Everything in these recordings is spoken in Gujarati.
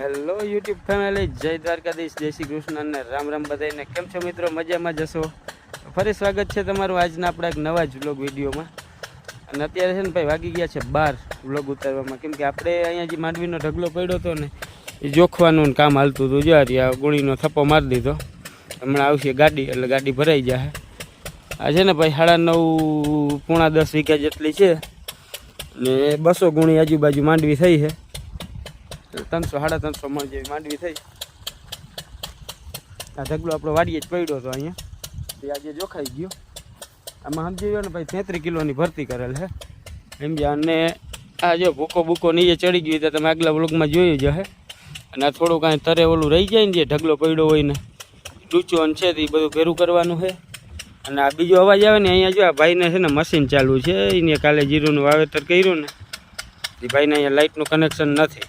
હેલો યુટ્યુબ ફેમિલી જય દ્વારકાધીશ, જય શ્રી કૃષ્ણ અને રામ રામ બધાને કેમ છો મિત્રો? મજામાં જશો ફરી સ્વાગત છે તમારું આજના આપણા એક નવા જ વ્લોગ વિડીયોમાં. અને અત્યારે છે ને ભાઈ વાગી ગયા છે બાર વ્લોગ ઉતારવામાં. કેમ કે આપણે અહીંયા જે માંડવીનો ઢગલો પડ્યો હતો ને, એ જોખવાનું કામ હાલતું હતું. જો આ ગુણીનો થપ્પો મારી દીધો. હમણાં આવશે ગાડી, એટલે ગાડી ભરાઈ જાય આ છે ને ભાઈ સાડા નવ, પોણા દસ વીઘા જેટલી છે. ને બસો ગુણી આજુબાજુ માંડવી થઈ છે. ત્રણસો, સાડા ત્રણસો મણ જેવી માંડવી થઈ. આ ઢગલો આપણો વાડીએ જ પડ્યો હતો અહીંયા. તે આજે જોખાઈ ગયો. આમાં સમજી ગયો ને ભાઈ તેત્રીસ કિલોની ભરતી કરેલ છે સમજ્યા અને આ જો ભૂકો ભૂકો નીચે ચડી ગયું તો તમે આગલા બ્લોકમાં જોયું જ હે અને આ થોડું કાંઈ તરે ઓલું રહી જાય ને જે ઢગલો પડ્યો હોય ને, ડૂચો છે તે બધું ભેરું કરવાનું છે અને આ બીજો અવાજ આવે ને, અહીંયા જો આ ભાઈને છે ને મશીન ચાલુ છે, એને કાલે જીરુંનું વાવેતર કર્યું ને. એ ભાઈને અહીંયા લાઇટનું કનેક્શન નથી.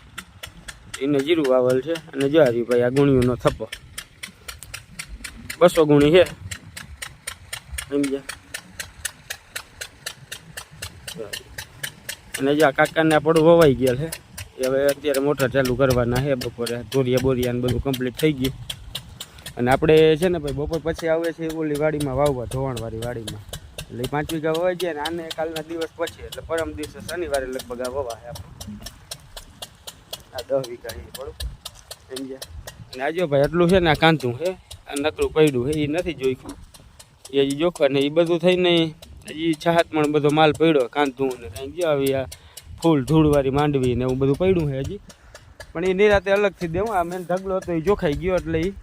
એને જીરું વાવલ છે. અને જો આ રહ્યું ભાઈ, આ ગુણિયુંનો થપ્પો. બસો ગુણી છે. સમજ્યા અને જો આ કાકાને પડું વવાઈ ગયેલ છે. એ હવે અત્યારે મોટર ચાલુ કરવાના છે. બપોરે ધોરિયા બોરિયા ને બધું કમ્પ્લીટ થઈ ગયું. અને આપણે છે ને ભાઈ, બપોર પછી આવે છે ઓલી વાડીમાં વાવવા, ધોવાણવાળી વાડીમાં. એટલે પાંચ વીઘા વવાઈ ગયા ને આને કાલના દિવસ પછી. એટલે પરમ દિવસે શનિવારે લગભગ આ વવાય આપણે. આ દસ વીઘા એ પડું સમજ્યા? અને આજો ભાઈ એટલું છે ને, આ કાંધું છે, આ નકરું પડ્યું છે, એ નથી જોઈતું એ હજી જોખવા ને એ બધું થઈને હજી પણ બધો માલ પડ્યો, કાંધું ને કાંઈ ગયો આવી આ ફૂલ ધૂળવાળી માંડવી ને એવું બધું પડ્યું છે હજી. પણ એ નિરાતે અલગથી દેવું, આ મેં ઢગલો હતો, એ જોખાઈ ગયો એટલે એ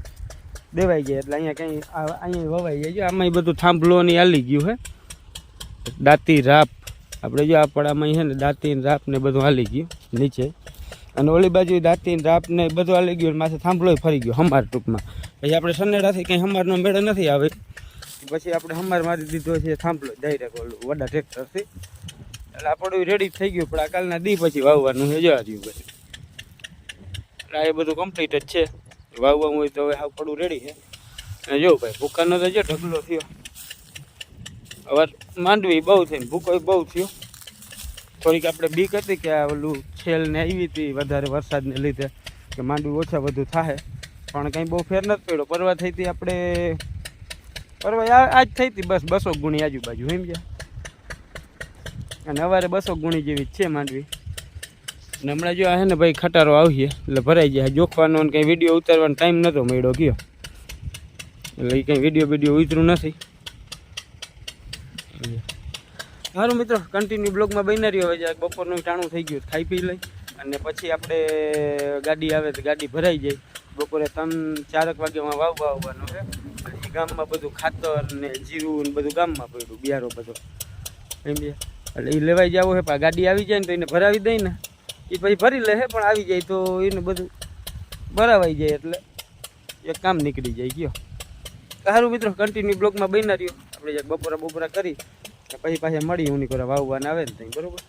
દેવાઈ ગયા, એટલે અહીંયા કંઈ અહીંયા વવાઈ જાય જો આમાં બધું થાંભલો ને હાલી ગયું હે દાંતી રાપ, આપણે જો આ પડામાં છે ને, દાંતી રાપ ને બધું હાલી ગયું, નીચે. અને ઓલી બાજુ દાંતી રાપ ને બધું હાલી ગયું માથે થાંભલો ફરી ગયો હમાર ટૂંકમાં. પછી આપણે સનેડાથી કંઈ હમારનો મેળો નથી આવે. પછી આપણે હમાર મારી દીધો છે થાંભલો ડાયરેક્ટ ઓલું વડા ટ્રેક્ટરથી એટલે આપણું રેડી થઈ ગયું, પણ આ કાલના દી પછી વાવવાનું છે, જો રહ્યું પછી એટલે એ બધું કમ્પ્લીટ જ છે. વાવવાનું હોય તો હવે આ પડું રેડી છે. અને જો ભાઈ, ભૂકાનો તો જો ઢગલો થયો. હવે માંડવી બહુ થઈ ભૂકો બહુ થયો. થોડીક આપણે બીક હતી કે આ ઓલું છેલ ને આવી હતી વધારે વરસાદને લીધે કે માંડવી ઓછા વધુ થાય પણ કંઈ બહુ ફેર નથી પડ્યો. પરવા થઈ હતી આપણે, પરવા આજ થઈ હતી બસ બસો ગુણી આજુબાજુ સમજ્યા અને અવારે બસો ગુણી જેવી જ છે માંડવી. અને હમણાં જો છે ને ભાઈ ખટારો આવીએ, એટલે ભરાઈ જાય. જોખવાનો અને કંઈ વીડિયો ઉતારવાનો ટાઈમ નહોતો મળ્યો ગયો. એટલે એ કંઈ વીડિયો વીડિયો ઉતરું નથી. સારું મિત્રો કન્ટિન્યુ બ્લોગમાં બની રહ્યો. હોય છે બપોરનું ટાણું થઈ ગયું, ખાઈ પી લઈ. અને પછી આપણે ગાડી આવે તો ગાડી ભરાઈ જાય. બપોરે ત્રણ ચારક વાગ્યામાં વાવ વાવવાનું છે. પછી ગામમાં બધું ખાતર ને જીરું ને બધું ગામમાં પડ્યું, બિયારો બધો. સમજ્યા એટલે એ લેવાઈ જવું છે, પણ ગાડી આવી જાય ને તો એને ભરાવી દઈ ને. એ પછી ભરી લે પણ આવી જાય તો એને બધું ભરાવાઈ જાય એટલે એક કામ નીકળી જાય, ગયો. સારું મિત્રો કન્ટિન્યુ બ્લોગમાં બની રહ્યો. આપણે બપોરા બપોરા કરી પછી પાછા મળી હું કરે વાવવાના આવે ને ત્યાં બરોબર?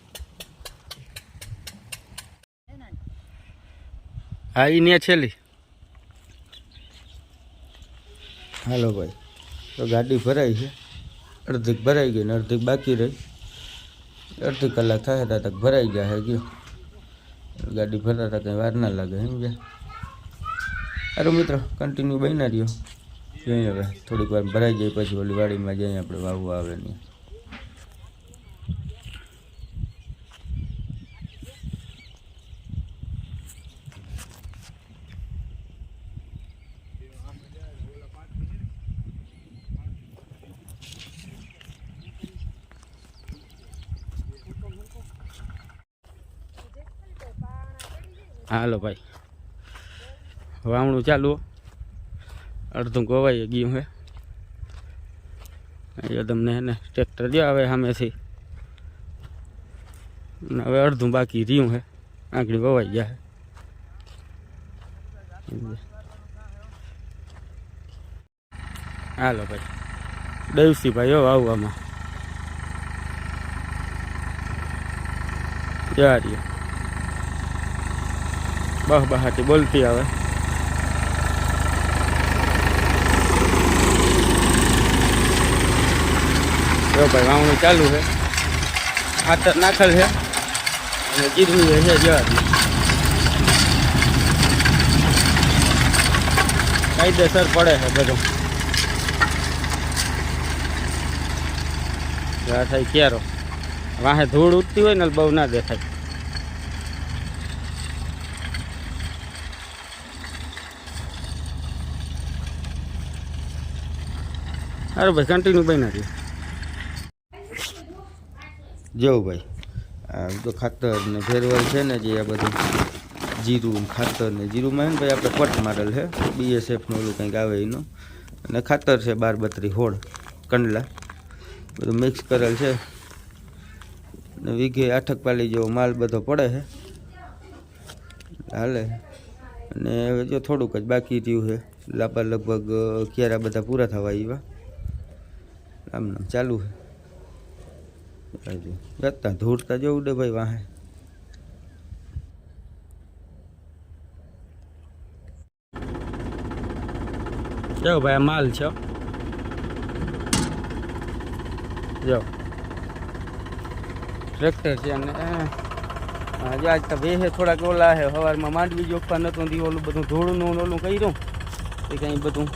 હા એ ને છેલ્લી. હાલો ભાઈ, તો ગાડી ભરાઈ છે. અડધીક ભરાઈ ગઈ ને અડધીક બાકી રહી. અડધી કલાક થાય ત્યાં તક ભરાઈ ગયા હે ગયો. ગાડી ભરાતા કંઈ વાર ના લાગે એમ ગયા અરે મિત્રો કન્ટિન્યુ બની રહ્યો. જોઈએ હવે, થોડીક વાર ભરાઈ જાય પછી ઓલી વાડીમાં જઈએ આપણે વાવવા આવે નહીં હાલો ભાઈ. વાવણું ચાલુ. અડધું ગોવાઈ ગયું હે. અહીંયા તમને એને ટ્રેક્ટર જો આવે સામેથી. હવે અડધું બાકી રહ્યું હે. આંકડી વવાઈ ગયા હાલો ભાઈ. દેવસી ભાઈ, હો આવવામાં જા રહ્યો બહ બહાટી, બોલતી આવે. જો ભાઈ, વાવણું ચાલુ છે. ખાતર નાખેલ છે. અને જીરવી છે જવા કાયદેસર પડે છે બધું. આ થાય ક્યારો? વાહે ધૂળ ઉડતી હોય ને બહુ ના દેખાય. અરે ભાઈ કન્ટિન્યુ બન્યા રહ્યું જેવું ભાઈ આ તો ખાતર ને ફેરવલ છે ને જે આ બધું જીરું ખાતર ને જીરુંમાં ભાઈ આપણે પટ મારેલ છે બીએસએફનું ઓલું કંઈક આવે એનું. અને ખાતર છે બાર બત્રી હોળ, કંડલા. બધું મિક્સ કરેલ છે. ને વીઘે આઠક પાલી જેવો માલ બધો પડે છે. હાલે. અને હવે જો થોડુંક જ બાકી રહ્યું છે. લાપા લગભગ ક્યારે બધા પૂરા થવા એવા આમ નામ ચાલુ છે. જતા ધૂળતા જવું ડે ભાઈ વાહે. જો ભાઈ માલ છે હો. જો. ટ્રેક્ટર છે અને આજ તો વેહે થોડાક ઓલા છે સવારમાં માંડવી જોખવા નતું દી ઓલું બધું ધૂળનું ઓલું કર્યું. એ કંઈ બધું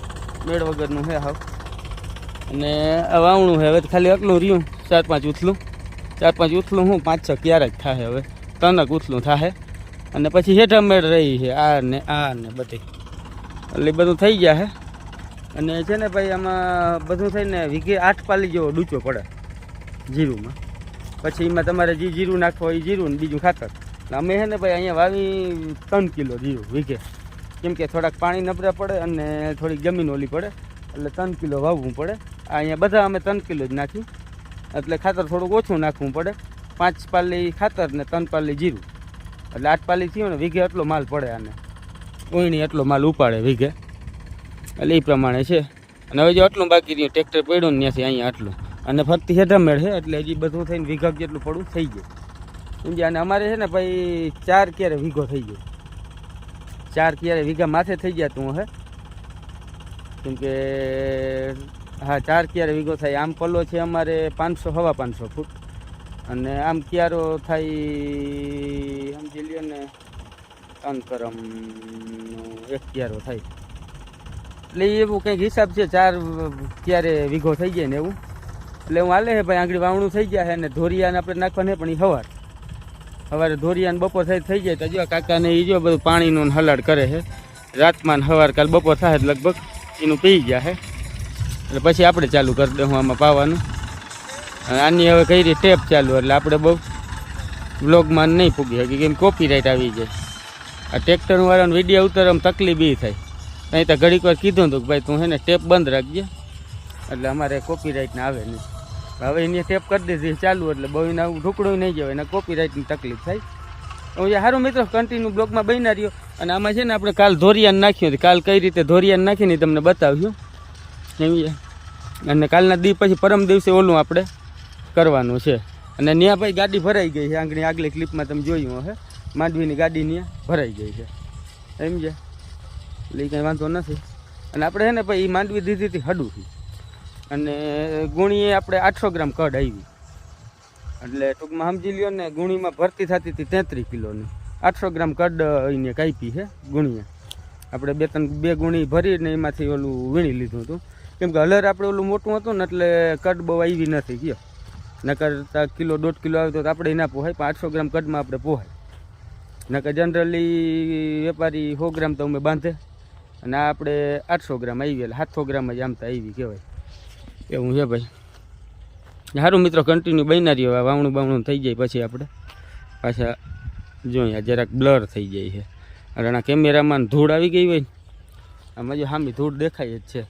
મેળ વગરનું છે હાવ. અને વાવણું છે હવે ખાલી એકલું રહ્યું. ચાર પાંચ ઉથલું. ચાર પાંચ ઉથલું હું, પાંચ છ ક્યારે જ થાય હવે ત્રણક ઉથલું થાય અને પછી હેઠા મેળ રહી છે, આ ને આ ને બધી. એટલે બધું થઈ ગયા છે અને છે ને ભાઈ, આમાં બધું થઈને વીઘે આઠ પાલી જેવો ડૂચો પડે. જીરુંમાં. પછી એમાં તમારે જે જીરું નાખો એ જીરું ને બીજું ખાતર. અમે છે ને ભાઈ અહીંયા વાવી ત્રણ કિલો જીરું વીઘે. કેમ કે થોડાક પાણી નબળા પડે અને થોડીક જમીન ઓલી પડે, એટલે ત્રણ કિલો વાવવું પડે. આ અહીંયા બધા અમે ત્રણ કિલો જ નાખ્યું એટલે ખાતર થોડુંક ઓછું નાખવું પડે. પાંચ પાલી ખાતર ને ત્રણ પાલી જીરું. એટલે આઠ પાલી થયું ને વીઘે એટલો માલ પડે આને. ઓયણી એટલો માલ ઉપાડે વીઘે. એટલે એ પ્રમાણે છે. અને હવે જો આટલું બાકી રહ્યું, ટ્રેક્ટર પડ્યું ને ત્યાંથી અહીંયા આટલું. અને ફરતી હેઠા મેળ છે, એટલે હજી બધું થઈને વીઘક જેટલું પડું થઈ ગયું. સમજ્યા? અને અમારે છે ને ભાઈ ચાર ક્યારે વીઘો થઈ ગયો. ચાર ક્યારે વીઘા માથે થઈ ગયા તું, હે? કેમ કે, હા, ચાર ક્યારે વીઘો થાય. આમ પલ્લો છે અમારે પાંચસો, હવા પાંચસો ફૂટ. અને આમ ક્યારો થાય સમજી લ્યો ને કરમ એક ક્યારો થાય. એટલે એવું કંઈક હિસાબ છે, ચાર ક્યારે વીઘો થઈ જાય ને એવું? એટલે હું હાલે ભાઈ, આંગળી વાવણું થઈ ગયા છે ને ધોરિયાને આપણે નાખવાને પણ એ હવાર. સવારે ધોરિયાને બપોર થાય, થઈ જાય તો જો કાકાને એ જો બધું પાણીનું હલાડ કરે છે. રાતમાં હવાર કાલ બપોર થાય લગભગ એનું પી ગયા છે. એટલે પછી આપણે ચાલુ કરી દઉં આમાં પાવાનું. અને આની હવે કઈ રીતે ટેપ ચાલુ એટલે આપણે બહુ બ્લોગમાં નહીં પૂગી શકીએ, કેમ કોપીરાઇટ આવી જાય. આ ટ્રેક્ટરવાળાનો વીડિયો ઉતારવામાં તકલીફ એ થાય. અહીં તો ઘડીક વાર કીધું હતું કે ભાઈ તું હે ને ટેપ બંધ રાખજે. એટલે અમારે કોપીરાઇટને આવે નહીં. હવે એની ટેપ કરી દીધી ચાલુ એટલે બહુ એને આવું ઢુકડું નહીં જવાય, એને કોપીરાઇટની તકલીફ થાય. હું એ સારું મિત્રો કન્ટિન્યુ બ્લોકમાં બન્યા રહ્યો. અને આમાં છે ને આપણે કાલ ધોરિયાન નાખ્યું કાલ કઈ રીતે ધોરિયાન નાખીને તમને બતાવ્યું સમજ્યા અને કાલના દી પછી પરમ દિવસે ઓલું આપણે કરવાનું છે. અને ત્યાં ભાઈ ગાડી ભરાઈ ગઈ છે. આંગળી આગલી ક્લિપમાં તમે જોયું હે માંડવીની ગાડી ત્યાં ભરાઈ ગઈ છે. સમજ્યા એટલે એ કંઈ વાંધો નથી. અને આપણે છે ને ભાઈ એ માંડવી દીધી હતી હડુથી અને ગુણીએ આપણે આઠસો ગ્રામ કડ આવી. એટલે ટૂંકમાં સમજી લ્યો ને, ગુણીમાં ભરતી થતી હતી તેત્રીસ કિલોની. આઠસો ગ્રામ કડ એને કાપી છે, ગુણીએ. આપણે બે ત્રણ, બે ગુણી ભરીને એમાંથી ઓલું વીણી લીધું હતું. કેમ કે હલર આપણે ઓલું મોટું હતું ને, એટલે કડ બહુ આવી નથી ગયો. નકર કિલો, દોઢ કિલો આવ્યો તો આપણે ના પોહાય, પણ આઠસો ગ્રામ કડમાં આપણે પોહાય. નકર જનરલી વેપારી સો ગ્રામ તો અમે બાંધે. અને આપણે આઠસો ગ્રામ આવી એટલે સાતસો ગ્રામ જ આમ તો આવી કહેવાય. એવું છે ભાઈ. સારું મિત્રો કન્ટિન્યુ બન્યા રહ્યો. વાવણું બાવણું થઈ જાય પછી આપણે. પાછા જોઈએ જરાક બ્લર થઈ જાય છે. અને કેમેરામાં ધૂળ આવી ગઈ હોય આમાં જો સામે ધૂળ દેખાય જ છે.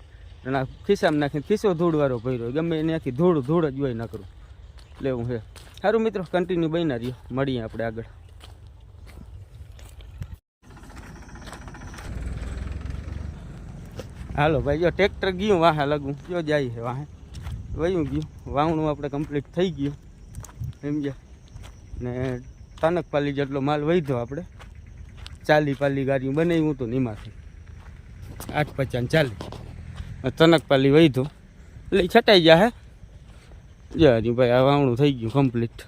આ ખિસ્સામાં નાખીને ખિસ્સો ધૂળવાળો ભર્યો. ગમે ત્યાંથી ધૂળ ધૂળ જ હોય નકરું. એટલે એવું છે. સારું મિત્રો કન્ટિન્યુ બન્યા રહ્યો. મળીએ આપણે આગળ. હાલો ભાઈ, જો ટ્રેક્ટર ગયું, વાહે લગું. કયો જાય છે વાહે. વયું ગયું. વાવણું આપણે કમ્પ્લીટ થઈ ગયું. સમજ્યા ને તનકપાલી જેટલો માલ વધ્યો આપણે. ચાલી પાલી ગાડીઓ બનાવ્યું હતું નીમાંથી આઠ પચાસ ચાલી. તનક પાલી વધ્યો. એટલે છટાઈ ગયા હે. જો હજી ભાઈ, આ વાવણું થઈ ગયું કમ્પ્લીટ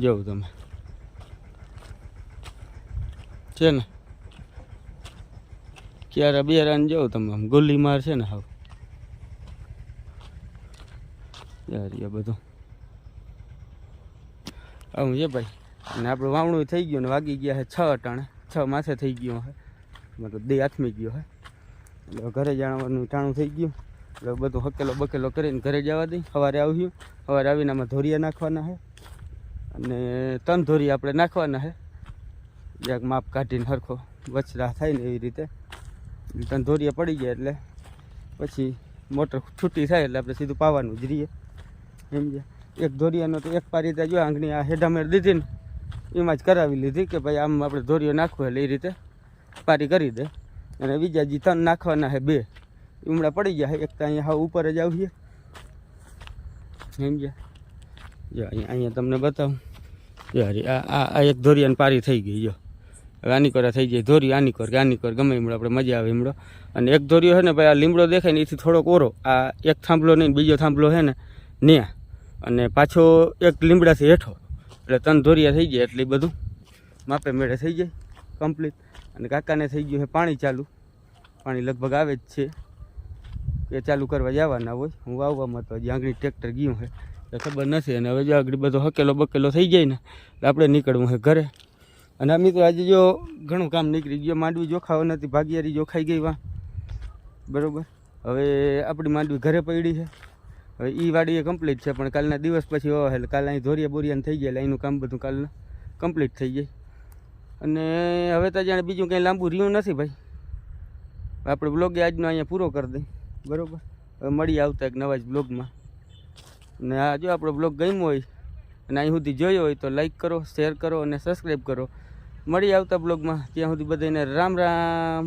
જોઉં તમે. છે ને? ક્યારે બે રન જાઓ તમે આમ ગુલ્લી માર છે ને હાવ. યાર બધું. આવું છે ભાઈ. અને આપણું વાવણું થઈ ગયું ને વાગી ગયા છે છ અટાણે. છ માથે થઈ ગયું હે મતલબ દે હાથમી ગયો હે એટલે ઘરે જાણવાનું ટાણું થઈ ગયું. એટલે બધું હકેલો બકેલો કરીને ઘરે જવા દઈ. સવારે આવ્યું સવારે આવીને આમાં ધોરિયા નાખવાના છે. અને ત્રણ ધોરી આપણે નાખવાના છે. એક માપ કાઢીને સરખો વચરા થાય ને એવી રીતે. ધોરિયા પડી ગયા એટલે પછી મોટર છૂટી થાય એટલે આપણે સીધું પાવાનું જ રહીએ. સમજ્યા? એક ધોરિયાનો તો એક પારી ત્યાં જો આંગણી આ હેઢામેર દીધી ને, એમાં જ કરાવી લીધી કે ભાઈ આમ આપણે ધોરીઓ નાખવું એટલે એ રીતે પારી કરી દે. અને બીજા જે ત્રણ નાખવાના છે બે. ઉમડા પડી ગયા એક તો અહીંયા હા ઉપર જ આવીએ સમજ્યા? જો અહીંયા અહીંયા તમને બતાવું. જો આ આ એક ધોરિયાની પારી થઈ ગઈ, જો. હવે આની કોરા થઈ જાય. ધોરી આની કોર, કે આની કોર, ગમે ઈમડો આપણે મજા આવે ઈમડો અને એક ધોરિયો છે ને ભાઈ, આ લીમડો દેખાય ને, એથી થોડોક ઓરો. આ એક થાંભલો નહીં, બીજો થાંભલો છે ને, ન્યા. અને પાછો એક લીમડાથી હેઠો. એટલે ત્રણ ધોરિયા થઈ જાય એટલે બધું માપે મેળે થઈ જાય કમ્પ્લીટ અને કાકાને થઈ ગયું છે પાણી ચાલુ. પાણી લગભગ આવે જ છે. કે ચાલુ કરવા જવાના હોય. હું વાવવામાં તો હજી આંગળી ટ્રેક્ટર ગયું છે એ ખબર નથી. અને હવે જો આગળ બધો હકેલો બકેલો થઈ જાય ને, એટલે આપણે નીકળવું છે ઘરે. અને મિત્રો આજે જો ઘણું કામ નીકળી ગયું. માંડવી જોખાવ નથી, ભાગિયારી જોખાઈ ગઈ વા બરાબર. હવે આપણી માંડવી ઘરે પડી છે. હવે એ વાડી એ કમ્પ્લીટ છે, પણ કાલના દિવસ પછી હોય એટલે કાલે અહીં ધોરિયા બોરિયાને થઈ ગયા, એટલે કામ બધું કાલના કમ્પ્લીટ થઈ જાય અને હવે તો જાણે બીજું કંઈ લાંબુ રહ્યું નથી ભાઈ. આપણે બ્લોગે આજનો અહીંયા પૂરો કરી દઈ. બરાબર. હવે મળી આવતા એક નવા જ બ્લોગમાં અને આ જો આપણો બ્લોગ ગમ્યો હોય, અને અહીં સુધી જોયો હોય તો લાઈક કરો શેર કરો અને સબસ્ક્રાઈબ કરો. મળી આવતા બ્લોગમાં ત્યાં સુધી બધાને રામ રામ.